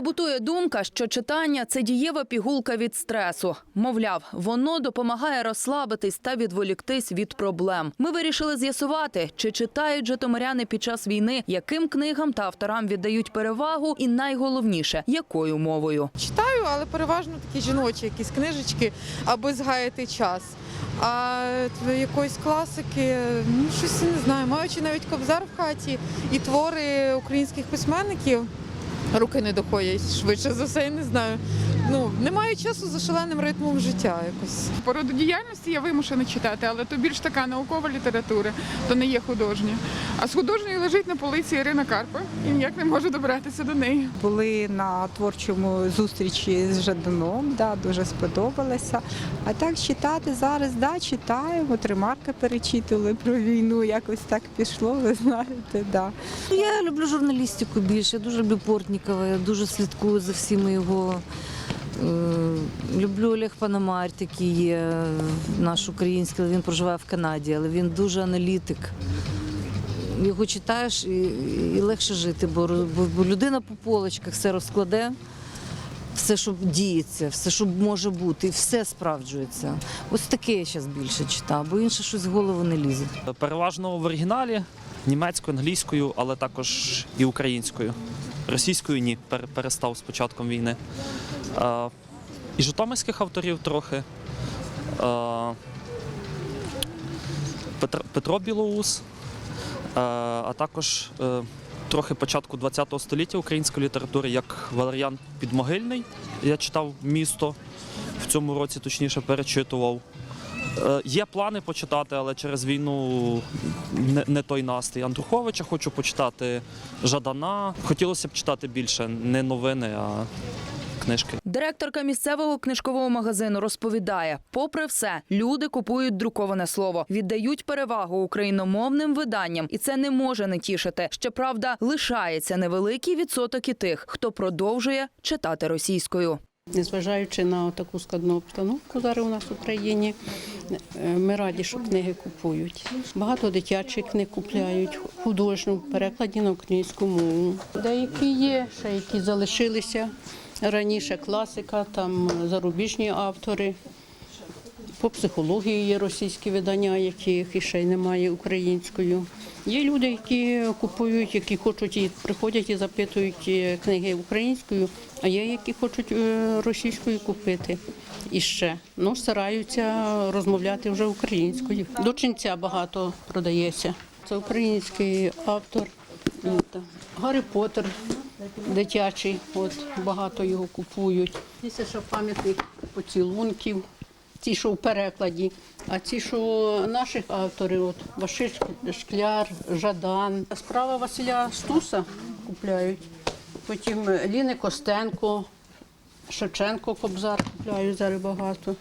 Побутує думка, що читання це дієва пігулка від стресу. Мовляв, воно допомагає розслабитись та відволіктись від проблем. Ми вирішили з'ясувати, чи читають житомиряни під час війни, яким книгам та авторам віддають перевагу, і найголовніше, якою мовою. Читаю, але переважно такі жіночі якісь книжечки, аби згаяти час. А якоїсь класики, ну щось не знаю, маючи навіть кобзар в хаті і твори українських письменників, руки не доходять швидше за все, я не знаю. Ну, немає часу за шаленим ритмом життя якось. По роду діяльності я вимушена читати, але то більш така наукова література, то не є художня. А з художньої лежить на полиці Ірина Карпа і ніяк не можу добратися до неї. Були на творчому зустрічі з Жаданом, да, дуже сподобалося. А так читати зараз, да, читаємо, тримарка перечитували про війну, якось так пішло, ви знаєте. Да. Я люблю журналістику більше, я дуже люблю Портнікова, я дуже слідкую за всіми його. Е, Люблю Олег Панамар, такий є наш український, але він проживає в Канаді, але він дуже аналітик. Його читаєш і, і легше жити, бо, бо, людина по полочках все розкладе, все, що діється, все, що може бути, і все справджується. Ось таке я зараз більше читаю, бо інше щось в голову не лізе. Переважно в оригіналі німецькою, англійською, але також і українською. Російською ні, пер- перестав з початком війни. І житомирських авторів трохи. Петро, Білоус, а також е, трохи початку ХХ століття української літератури, як Валеріан Підмогильний. Я читав місто в цьому році, точніше перечитував. Е, Є плани почитати, але через війну не, не той настрій. Андруховича хочу почитати Жадана. Хотілося б читати більше не новини, а книжки. Директорка місцевого книжкового магазину розповідає: попри все, люди купують друковане слово, віддають перевагу україномовним виданням, і це не може не тішити. Щоправда, лишається невеликий відсоток і тих, хто продовжує читати російською. Незважаючи на таку складну обстановку зараз у нас в Україні, е, ми раді, що книги купують. Багато дитячих книг купляють, художню перекладі на українську мову. Деякі є, ще які залишилися раніше класика, там зарубіжні автори. По психології є російські видання, яких і ще й немає українською. Є люди, які купують, які хочуть і приходять і запитують е, книги українською, а є, які хочуть е, російською купити. І ще ну стараються розмовляти вже українською. До ченця багато продається. Це український автор. От, Гаррі Поттер дитячий, от багато його купують. Є ще пам'ятник поцілунків. Ті, що в перекладі, а ті, що наших авторів, от Василь Шкляр, Жадан. Справа Василя Стуса купляють. Потім Ліни Костенко, Шевченко Кобзар купляють зараз багато.